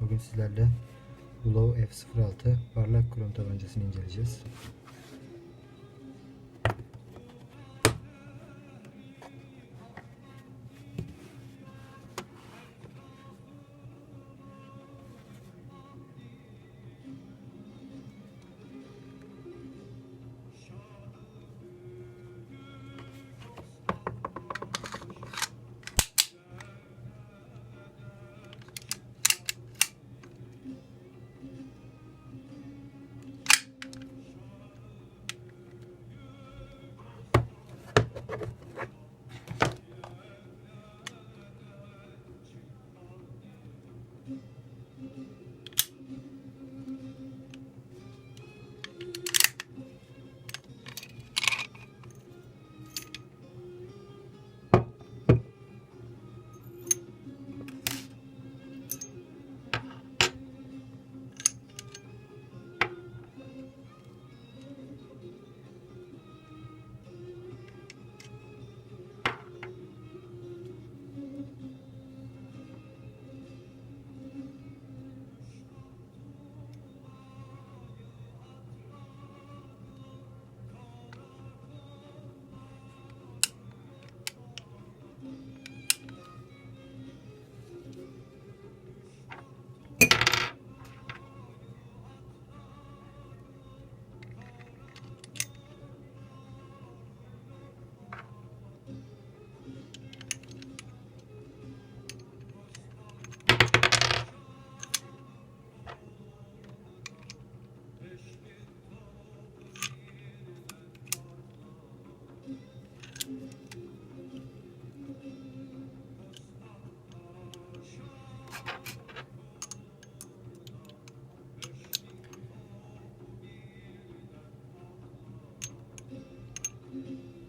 Bugün sizlerle Bulov F06 parlak krom tabancasını inceleyeceğiz. Thank you.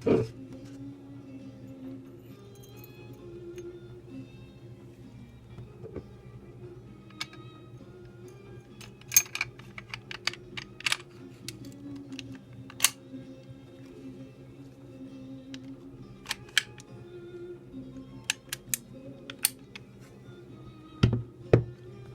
Thank